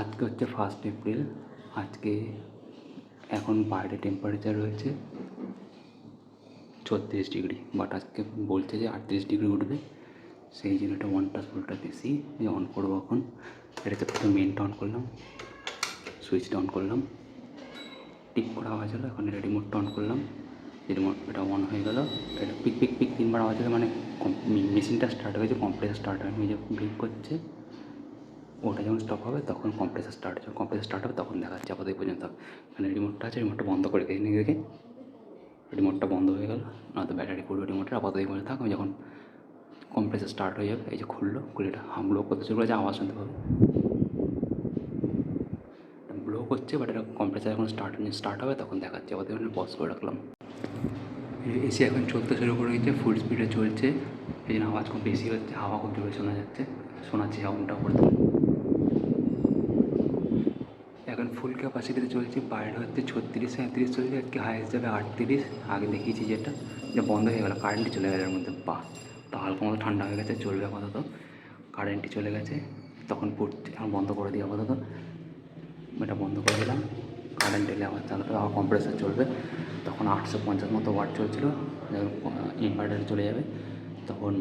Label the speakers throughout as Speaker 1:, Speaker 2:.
Speaker 1: আজকে হচ্ছে first April আজকে এখন বাইরে টেম্পারেচার রয়েছে ছত্রিশ ডিগ্রি বাট আজকে বলছে যে আটত্রিশ ডিগ্রি উঠবে, সেই জন্য এটা ওয়ানটা ফুলটা বেশি যে অন করব এখন। এটাতে প্রথমে মেনটা অন করলাম সুইচটা অন করলাম টিপ করে আওয়াজ হলো, এখন এটা রিমোটটা অন করলাম রিমোট এটা অন হয়ে গেল, এটা পিক পিক পিক তিনবার আওয়াজ হলো মানে মেশিনটা স্টার্ট হয়েছে কম্প্রেসার স্টার্ট হয়নি যে ব্লিক করছে। ওটা যখন স্টপ হবে, তখন কম্প্রেসার স্টার্ট যখন কম্প্রেসার স্টার্ট হবে, তখন দেখা যাচ্ছে আপাতত পর্যন্ত। মানে রিমোটটা আছে রিমোটটা বন্ধ করে দিই দেখে রিমোটটা বন্ধ হয়ে গেল। নয়তো ব্যাটারি পড়বে রিমোটের আপাতত এই পর্যন্ত থাক। আমি যখন কম্প্রেসার স্টার্ট হয়ে যাবে, এই যে খুললো, খুলে এটা হাম ব্লো করতে শুরু করেছে, আওয়াজ শুনতে পাবে। ব্লো করছে বাট এটা কম্প্রেসার যখন স্টার্ট স্টার্ট হবে, তখন দেখাচ্ছে। আপাতত পজ করে রাখলাম। এসি এখন চলতে শুরু করে দিয়েছে ফুল স্পিডে চলছে। এই জন্য আওয়াজ খুব বেশি হচ্ছে, হাওয়া খুব জোরে শোনা যাচ্ছে। শোনাচ্ছে সাউন্ডটা করে ফুল ক্যাপাসিটিতে চলছে বাইরে হচ্ছে ছত্রিশ, সাঁত্রিশ চলছে, আজকে হায়েস্ট যাবে আটত্রিশ। আগে দেখিয়েছি যেটা, যে বন্ধ হয়ে গেলো কারেন্টই চলে গেল এর মধ্যে বা তা হালকা মতো ঠান্ডা হয়ে গেছে, চলবে আপাতত। কারেন্টই চলে গেছে, তখন পড়ছে এখন বন্ধ করে দিই আপাতত। এটা বন্ধ করে দিলাম কারেন্ট এলে আবার চালাতে আবার কম্প্রেসার চলবে। তখন আটশো পঞ্চাশ মতো ওয়াট চলছিলো যখন ইনভার্টার চলে যাবে, তখন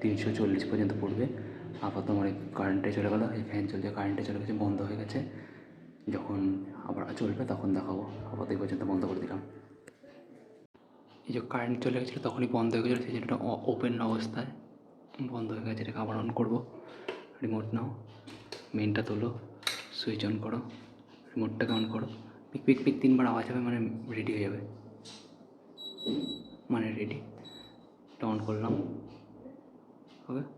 Speaker 1: তিনশো চল্লিশ পর্যন্ত পড়বে। আপাতত মানে কারেন্টে চলে গেলো, এই ফ্যান চলছে কারেন্টে চলে গেছে, বন্ধ হয়ে গেছে। যখন আবার চলবে তখন দেখাবো, আপাতত এই পর্যন্ত বন্ধ করে দিলাম। এই যে কারেন্ট চলে গেছিল তখনই বন্ধ হয়ে গেছিল, সেই জন্য ওপেন অবস্থায়। বন্ধ হয়ে গেছে, এটাকে আবার অন করব। রিমোট নাও মেনটা তোলো সুইচ অন করো রিমোটটাকে অন করো। পিক পিক পিক, তিনবার আওয়াজ হবে মানে রেডি হয়ে যাবে। মানে রেডি অন করলাম। ওকে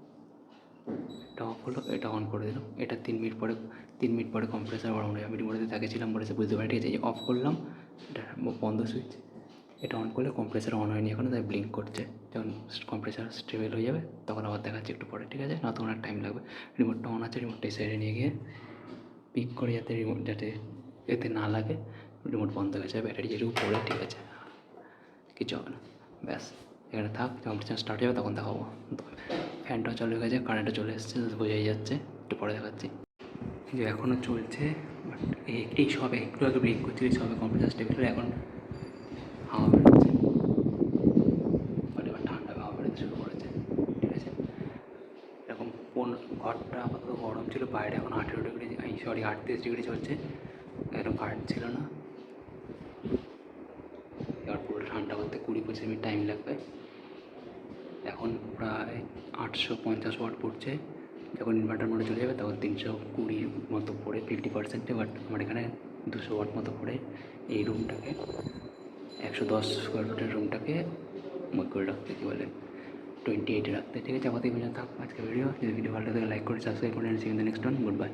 Speaker 1: এটা অফ হলো, এটা অন করে দিলাম। এটা তিন মিনিট পরে, তিন মিনিট পরে কম্প্রেসার অন হয়ে আমি রিমোটে তাকিয়েছিলাম বলেছে বুঝতে পারি ঠিক আছে অফ করলাম। এটা বন্ধ সুইচ এটা অন করলে কম্প্রেসার অন হয়নি এখনও তাই ব্লিঙ্ক করছে। যখন কম্প্রেসার স্টেবল হয়ে যাবে, তখন আবার দেখাচ্ছে একটু পরে। ঠিক আছে, না তখন আর টাইম লাগবে। রিমোটটা অন আছে রিমোটটা সাইডে নিয়ে গিয়ে পিক করে যাতে রিমোট যাতে এতে না লাগে রিমোট বন্ধ হয়ে যায় ব্যাটারি যেটুকু পড়ে ঠিক আছে, কিছু হবে না। ব্যাস, এখানে থাক, যখন স্টার্ট যাবে তখন দেখাবো। ফ্যানটাও চালু হয়ে গেছে কারেন্টও চলে এসছে, বোঝাই যাচ্ছে। একটু পরে দেখাচ্ছি। যে এখনও চলছে বাট এই সবে, একটু আগে ব্রেক করছিল সবে কম্পিউটার স্টেবল হলে এখন হাওয়া বেরোচ্ছে। বাট এবার ঠান্ডা হাওয়া বেরোতে শুরু করেছে, ঠিক আছে? এরকম কোন ঘরটা আপাতত গরম ছিল, বাইরে এখন আঠেরো ডিগ্রি সরি, আটত্রিশ ডিগ্রি চলছে, এরকম কারেন্ট ছিল না। এবার পুরো ঠান্ডা করতে কুড়ি পঁচিশ মিনিট টাইম লাগবে। এখন প্রায় আটশো পঞ্চাশ ওয়াট পড়ছে। যখন ইনভার্টার মোডে চলে যাবে, তখন তিনশো কুড়ির মতো পড়ে ফিফটি পার্সেন্টে বাট আমার এখানে দুশো ওয়াট মতো পড়ে এই রুমটাকে একশো দশ স্কোয়ার ফুটের রুমটাকে মই করে রাখতে, কী বলে টোয়েন্টি এইটে রাখতে। ঠিক আছে, আমাদের থাক। আজকে ভিডিও যদি ভিডিও ভালো লাগে লাইক করে সাবস্ক্রাইব করে নেক্সট ওয়ান গুড বাই